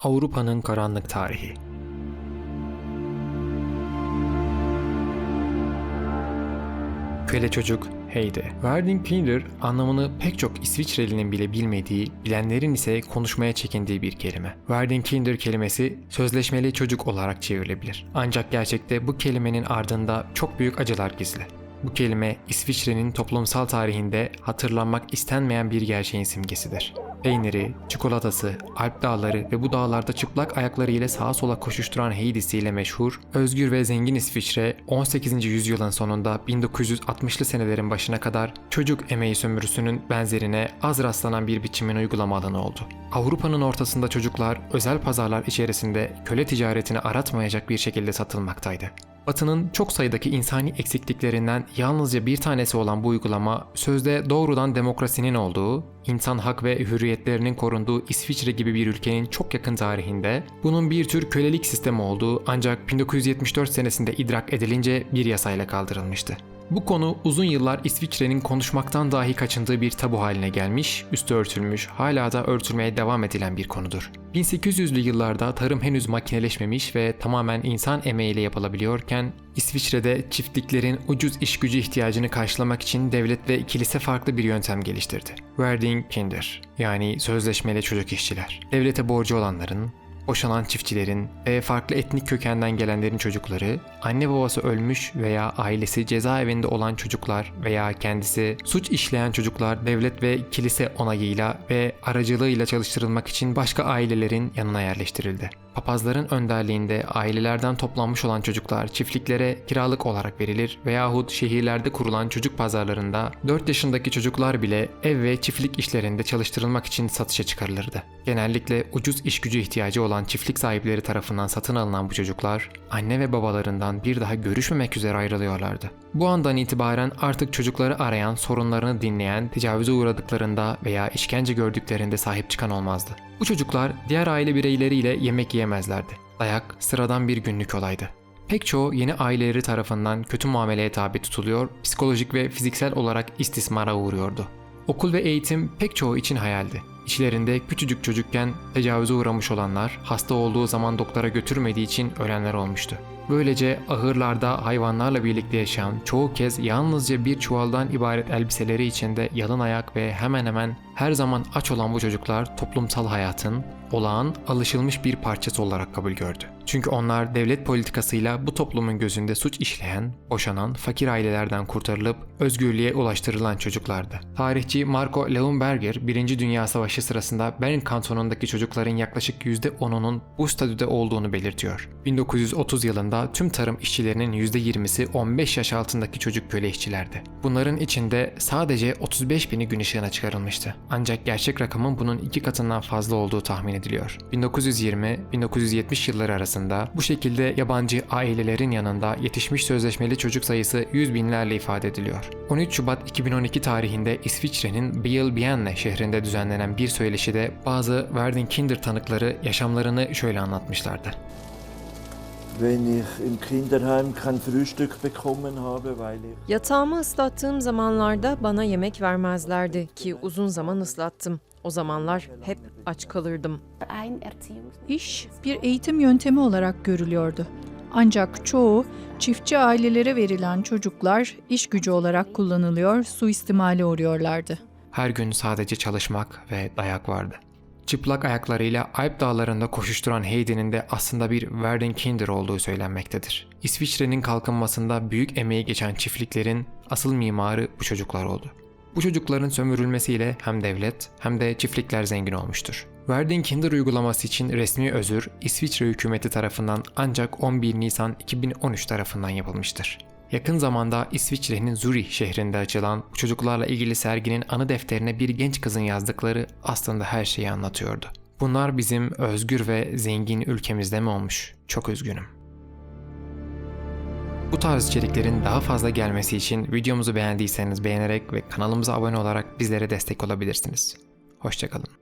Avrupa'nın karanlık tarihi. Köle çocuk Heidi. Werding Kinder anlamını pek çok İsviçrelinin bile bilmediği, bilenlerin ise konuşmaya çekindiği bir kelime. Werding Kinder kelimesi sözleşmeli çocuk olarak çevrilebilir. Ancak gerçekte bu kelimenin ardında çok büyük acılar gizli. Bu kelime İsviçre'nin toplumsal tarihinde hatırlanmak istenmeyen bir gerçeğin simgesidir. Peyniri, çikolatası, Alp dağları ve bu dağlarda çıplak ayaklarıyla sağa sola koşuşturan Heidi'siyle meşhur, özgür ve zengin İsviçre 18. yüzyılın sonunda 1960'lı senelerin başına kadar çocuk emeği sömürüsünün benzerine az rastlanan bir biçimin uygulama alanı oldu. Avrupa'nın ortasında çocuklar özel pazarlar içerisinde köle ticaretini aratmayacak bir şekilde satılmaktaydı. Batı'nın çok sayıdaki insani eksikliklerinden yalnızca bir tanesi olan bu uygulama sözde doğrudan demokrasinin olduğu, insan hak ve hürriyetlerinin korunduğu İsviçre gibi bir ülkenin çok yakın tarihinde bunun bir tür kölelik sistemi olduğu ancak 1974 senesinde idrak edilince bir yasayla kaldırılmıştı. Bu konu uzun yıllar İsviçre'nin konuşmaktan dahi kaçındığı bir tabu haline gelmiş, üstü örtülmüş, hala da örtülmeye devam edilen bir konudur. 1800'lü yıllarda tarım henüz makineleşmemiş ve tamamen insan emeğiyle yapılabiliyorken, İsviçre'de çiftliklerin ucuz iş gücü ihtiyacını karşılamak için devlet ve kilise farklı bir yöntem geliştirdi. Werding Kinder yani sözleşmeli çocuk işçiler. Devlete borcu olanların, boşanan çiftçilerin ve farklı etnik kökenden gelenlerin çocukları, anne babası ölmüş veya ailesi cezaevinde olan çocuklar veya kendisi suç işleyen çocuklar devlet ve kilise onayıyla ve aracılığıyla çalıştırılmak için başka ailelerin yanına yerleştirildi. Papazların önderliğinde ailelerden toplanmış olan çocuklar çiftliklere kiralık olarak verilir veyahut şehirlerde kurulan çocuk pazarlarında 4 yaşındaki çocuklar bile ev ve çiftlik işlerinde çalıştırılmak için satışa çıkarılırdı. Genellikle ucuz iş gücü ihtiyacı olan çiftlik sahipleri tarafından satın alınan bu çocuklar anne ve babalarından bir daha görüşmemek üzere ayrılıyorlardı. Bu andan itibaren artık çocukları arayan, sorunlarını dinleyen, tecavüze uğradıklarında veya işkence gördüklerinde sahip çıkan olmazdı. Bu çocuklar diğer aile bireyleriyle yemek yiyemezlerdi. Dayak sıradan bir günlük olaydı. Pek çoğu yeni aileleri tarafından kötü muameleye tabi tutuluyor, psikolojik ve fiziksel olarak istismara uğruyordu. Okul ve eğitim pek çoğu için hayaldi. İçlerinde küçücük çocukken tecavüze uğramış olanlar, hasta olduğu zaman doktora götürmediği için ölenler olmuştu. Böylece ahırlarda hayvanlarla birlikte yaşayan, çoğu kez yalnızca bir çuvaldan ibaret elbiseleri içinde yalın ayak ve hemen hemen her zaman aç olan bu çocuklar toplumsal hayatın olağan, alışılmış bir parçası olarak kabul gördü. Çünkü onlar devlet politikasıyla bu toplumun gözünde suç işleyen, boşanan, fakir ailelerden kurtarılıp özgürlüğe ulaştırılan çocuklardı. Tarihçi Marco Leonberger, 1. Dünya Savaşı sırasında Bern kantonundaki çocukların yaklaşık %10'unun bu statüde olduğunu belirtiyor. 1930 yılında tüm tarım işçilerinin %20'si 15 yaş altındaki çocuk köle işçilerdi. Bunların içinde sadece 35 bini gün ışığına çıkarılmıştı. Ancak gerçek rakamın bunun iki katından fazla olduğu tahmin ediliyor. 1920-1970 yılları arasında bu şekilde yabancı ailelerin yanında yetişmiş sözleşmeli çocuk sayısı 100 binlerle ifade ediliyor. 13 Şubat 2012 tarihinde İsviçre'nin Biel-Bienne şehrinde düzenlenen bir söyleşide bazı Verdin Kinder tanıkları yaşamlarını şöyle anlatmışlardı. wenn ich im Kinderheim kein Frühstück bekommen habe, weil ich Yatağımı ıslattığım zamanlarda bana yemek vermezlerdi ki uzun zaman ıslattım. O zamanlar hep aç kalırdım. ein Erziehungs İş bir eğitim yöntemi olarak görülüyordu. Ancak çoğu çiftçi ailelere verilen çocuklar iş gücü olarak kullanılıyor, suistimale uğruyorlardı. Her gün sadece çalışmak ve dayak vardı. Çıplak ayaklarıyla Alp dağlarında koşuşturan Heidi'nin de aslında bir Werden Kinder olduğu söylenmektedir. İsviçre'nin kalkınmasında büyük emeği geçen çiftliklerin asıl mimarı bu çocuklar oldu. Bu çocukların sömürülmesiyle hem devlet hem de çiftlikler zengin olmuştur. Verdin Kinder uygulaması için resmi özür İsviçre hükümeti tarafından ancak 11 Nisan 2013 tarafından yapılmıştır. Yakın zamanda İsviçre'nin Zürih şehrinde açılan bu çocuklarla ilgili serginin anı defterine bir genç kızın yazdıkları aslında her şeyi anlatıyordu. Bunlar bizim özgür ve zengin ülkemizde mi olmuş? Çok üzgünüm. Bu tarz içeriklerin daha fazla gelmesi için videomuzu beğendiyseniz beğenerek ve kanalımıza abone olarak bizlere destek olabilirsiniz. Hoşçakalın.